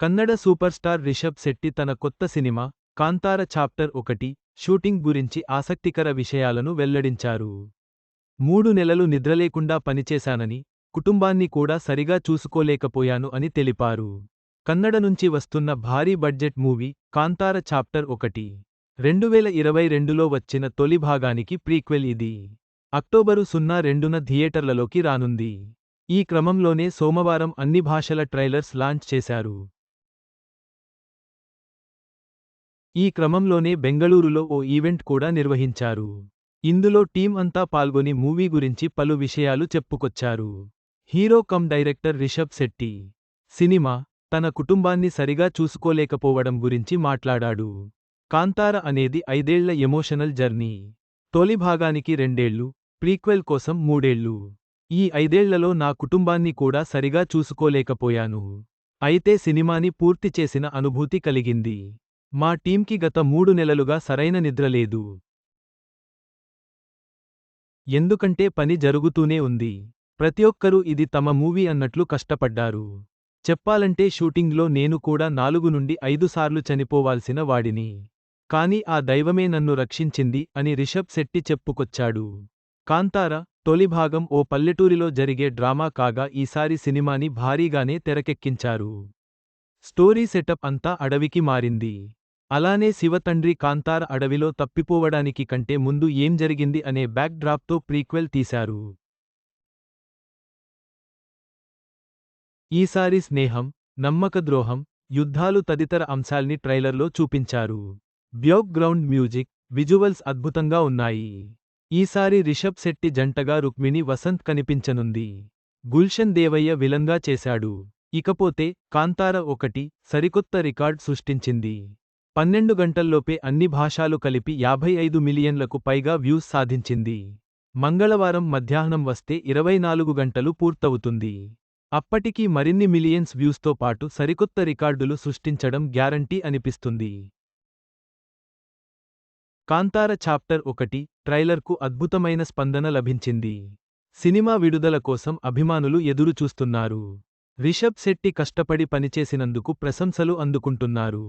Kannada super star Rishab Shetty తన కొత్త cinema Kantara chapter ఒకటి షూటింగ్ గురించి ఆసక్తికర విషయాలను వెల్లడించారు. మూడు నెలలు నిద్రలేకుండా పనిచేశానని కుటుంబాన్ని కూడా సరిగా చూసుకోలేకపోయాను అని తెలిపారు. కన్నడ నుంచి వస్తున్న భారీ బడ్జెట్ మూవీ కాంతార చాప్టర్ ఒకటి. రెండువేల ఇరవై రెండులో వచ్చిన తొలి భాగానికి ప్రీక్వెల్ ఇది. అక్టోబరు సున్నా రెండున థియేటర్లలోకి రానుంది. ఈ క్రమంలోనే సోమవారం అన్ని భాషల ట్రైలర్స్ లాంచ్ చేశారు. ఈ క్రమంలోనే బెంగళూరులో ఓ ఈవెంట్ కూడా నిర్వహించారు. ఇందులో టీం అంతా పాల్గొని మూవీ గురించి పలు విషయాలు చెప్పుకొచ్చారు. Hero cum director Rishab Shetty cinema తన కుటుంబాన్ని సరిగా చూసుకోలేకపోవడం గురించి మాట్లాడాడు. కాంతార అనేది ఐదేళ్ళ ఎమోషనల్ జర్నీ. తొలి భాగానికి రెండేళ్ళు ప్రీక్వెల్ కోసం మూడేళ్ళు. ఈ ఐదేళ్ళలో నా కుటుంబాన్ని కూడా సరిగా చూసుకోలేకపోయాను. అయితే సినిమాని పూర్తి చేసిన అనుభూతి కలిగింది. మా టీంకి గత మూడు నెలలుగా సరైన నిద్ర లేదు. ఎందుకంటే పని జరుగుతూనే ఉంది. ప్రతి ఒక్కరూ ఇది తమ మూవీ అన్నట్లు కష్టపడ్డారు. చెప్పాలంటే షూటింగ్లో నేను కూడా నాలుగు నుండి ఐదు సార్లు చనిపోవాల్సిన వాడిని. కాని ఆ దైవమే నన్ను రక్షించింది అని రిషబ్ శెట్టి చెప్పుకొచ్చాడు. కాంతార తొలి భాగం ఓ పల్లెటూరిలో జరిగే డ్రామా కాగా ఈసారి సినిమాని భారీగానే తెరకెక్కించారు. స్టోరీ సెటప్ అంతా అడవికి మారింది. అలానే శివతండ్రి కాంతార అడవిలో తప్పిపోవడానికి కంటే ముందు ఏం జరిగింది అనే బ్యాక్ డ్రాప్తో ప్రీక్వెల్ తీశారు. ఈసారి స్నేహం నమ్మకద్రోహం యుద్ధాలు తదితర అంశాల్ని ట్రైలర్లో చూపించారు. బ్యాక్ గ్రౌండ్ మ్యూజిక్ విజువల్స్ అద్భుతంగా ఉన్నాయి. ఈసారి రిషబ్ శెట్టి జంటగా రుక్మిణి వసంత్ కనిపించనుంది. గుల్షన్ దేవయ్య విలంగా చేశాడు. ఇకపోతే కాంతార ఒకటి సరికొత్త రికార్డ్ సృష్టించింది. పన్నెండు గంటల్లోపే అన్ని భాషాలు కలిపి యాభై ఐదు మిలియన్లకు పైగా వ్యూస్ సాధించింది. మంగళవారం మధ్యాహ్నం వస్తే ఇరవై నాలుగు గంటలు పూర్తవుతుంది. అప్పటికీ మరిన్ని మిలియన్స్ వ్యూస్తో పాటు సరికొత్త రికార్డులు సృష్టించడం గ్యారంటీ అనిపిస్తుంది. కాంతార చాప్టర్ ఒకటి ట్రైలర్కు అద్భుతమైన స్పందన లభించింది. సినిమా విడుదల కోసం అభిమానులు ఎదురుచూస్తున్నారు. రిషబ్ శెట్టి కష్టపడి పనిచేసినందుకు ప్రశంసలు అందుకుంటున్నారు.